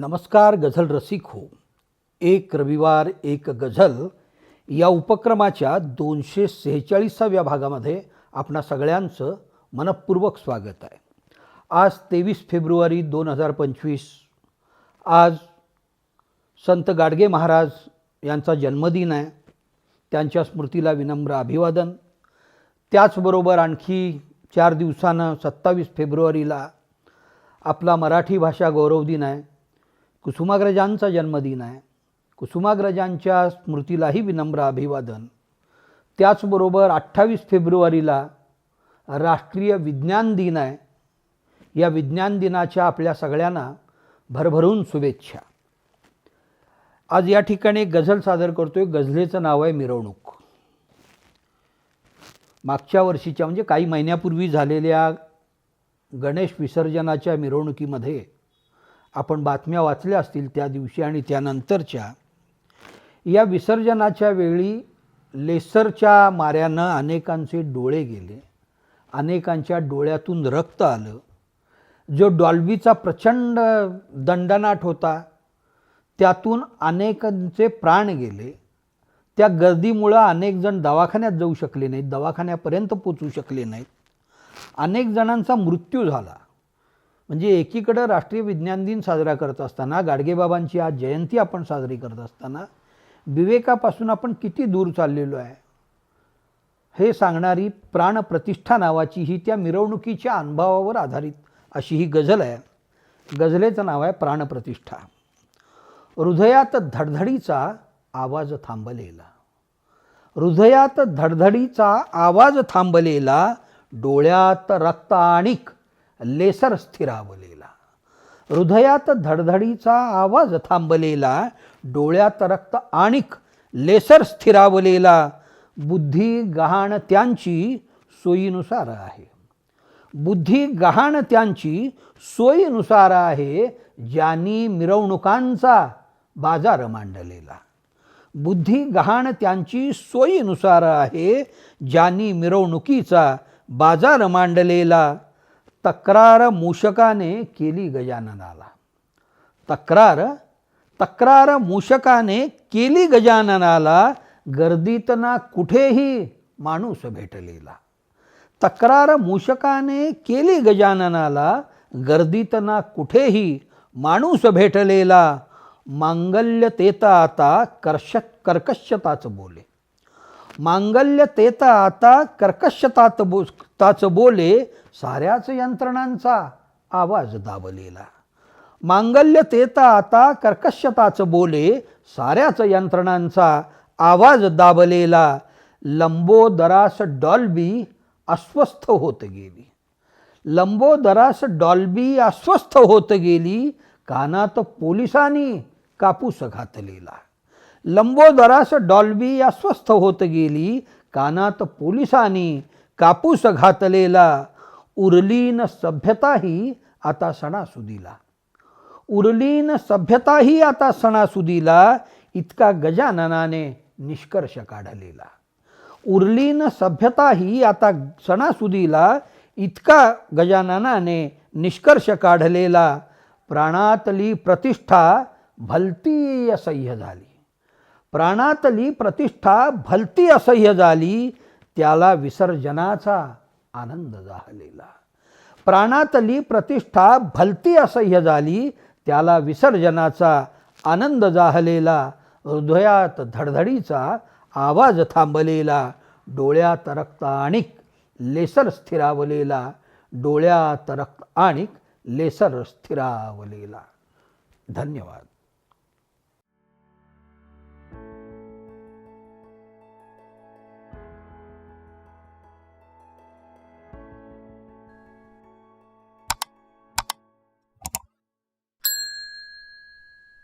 नमस्कार गझल रसिक हो. एक रविवार एक गझल. या उपक्रमाच्या दोनशे सेहेचाळीसाव्या भागामध्ये आपणा सगळ्यांचं मनपूर्वक स्वागत आहे. आज तेवीस फेब्रुवारी दोन हजार पंचवीस. आज संत गाडगे महाराज यांचा जन्मदिन आहे. त्यांच्या स्मृतीला विनम्र अभिवादन. त्याचबरोबर आणखी चार दिवसानं सत्तावीस फेब्रुवारीला आपला मराठी भाषा गौरव दिन आहे. कुसुमाग्रजांचा जन्मदिन आहे. कुसुमाग्रजांच्या स्मृतीलाही विनम्र अभिवादन. त्याचबरोबर अठ्ठावीस फेब्रुवारीला राष्ट्रीय विज्ञान दिन आहे. या विज्ञान दिनाच्या आपल्या सगळ्यांना भरभरून शुभेच्छा. आज या ठिकाणी एक गझल सादर करतोय. गझलेचं नाव आहे मिरवणूक. मागच्या वर्षीच्या म्हणजे काही महिन्यापूर्वी झालेल्या गणेश विसर्जनाच्या मिरवणुकीमध्ये आपण बातम्या वाचल्या असतील त्या दिवशी आणि त्यानंतरच्या या विसर्जनाच्या वेळी लेसरच्या माऱ्यानं अनेकांचे डोळे गेले. अनेकांच्या डोळ्यातून रक्त आलं. जो डॉल्बीचा प्रचंड दंडनाट होता त्यातून अनेकांचे प्राण गेले. त्या गर्दीमुळं अनेकजण दवाखान्यात जाऊ शकले नाहीत दवाखान्यापर्यंत पोचू शकले नाहीत. अनेक जणांचा मृत्यू झाला. म्हणजे एकीकडं राष्ट्रीय विज्ञान दिन साजरा करत असताना गाडगेबाबांची आज जयंती आपण साजरी करत असताना विवेकापासून आपण किती दूर चाललेलो आहे? हे सांगणारी प्राणप्रतिष्ठा नावाची ही त्या मिरवणुकीच्या अनुभवावर आधारित अशी ही गझल आहे. गझलेचं नाव आहे प्राणप्रतिष्ठा. हृदयात धडधडीचा आवाज थांबलेला. हृदयात धडधडीचा आवाज थांबलेला डोळ्यात रक्त आणिक लेसर स्थिरावलेला. हृदयात धडधडीचा आवाज थांबलेला डोळ्यात रक्त आणिक लेसर स्थिरावलेला. बुद्धी गहाण त्यांची सोयीनुसार आहे. बुद्धी गहाण त्यांची सोयीनुसार आहे ज्यांनी मिरवणुकांचा बाजार मांडलेला. बुद्धी गहाण त्यांची सोयीनुसार आहे ज्यांनी मिरवणुकीचा बाजार मांडलेला. तक्रार मूषकाने केली गजाननाला. तक्रार तक्रार मूषकाने केली गजाननाला गर्दीतना कुठेही माणूस भेटलेला. तक्रार मूषकाने केली गजाननाला गर्दीतना कुठेही माणूस भेटलेला. मांगल्य तेता आता कर्षत कर्कश्यताच बोले. मांगल्य तेता आता कर्कशतात बो ताच बोले साऱ्याच यंत्रणांचा आवाज दाबलेला. मांगल्य तेता आता कर्कशताच बोले साऱ्याच यंत्रणांचा आवाज दाबलेला. लंबोदरास डॉल्बी अस्वस्थ होत गेली. लंबोदरास डॉल्बी अस्वस्थ होत गेली कानात पोलिसांनी कापूस घातलेला. लंबोदरास डॉल्बी या स्वस्थ होत गेली कानात पोलिसांनी कापूस घातलेला उरलीन सभ्यताही आता सणासुदीला. उरलीन सभ्यताही आता सणासुदीला इतका गजाननाने निष्कर्ष काढलेला. उरलीन सभ्यताही आता सणासुदीला इतका गजाननाने निष्कर्ष काढलेला प्राणातली प्रतिष्ठा भलती असह्य झाली. प्राणातली प्रतिष्ठा भलती असह्य झाली त्याला विसर्जनाचा आनंद झालेला. प्राणातली प्रतिष्ठा भलती असह्य झाली त्याला विसर्जनाचा आनंद जाहलेला हृदयात धडधडीचा आवाज थांबलेला डोळ्यात रक्त आणिक लेसर स्थिरावलेला. डोळ्यात रक्त आणिक लेसर स्थिरावलेला. धन्यवाद.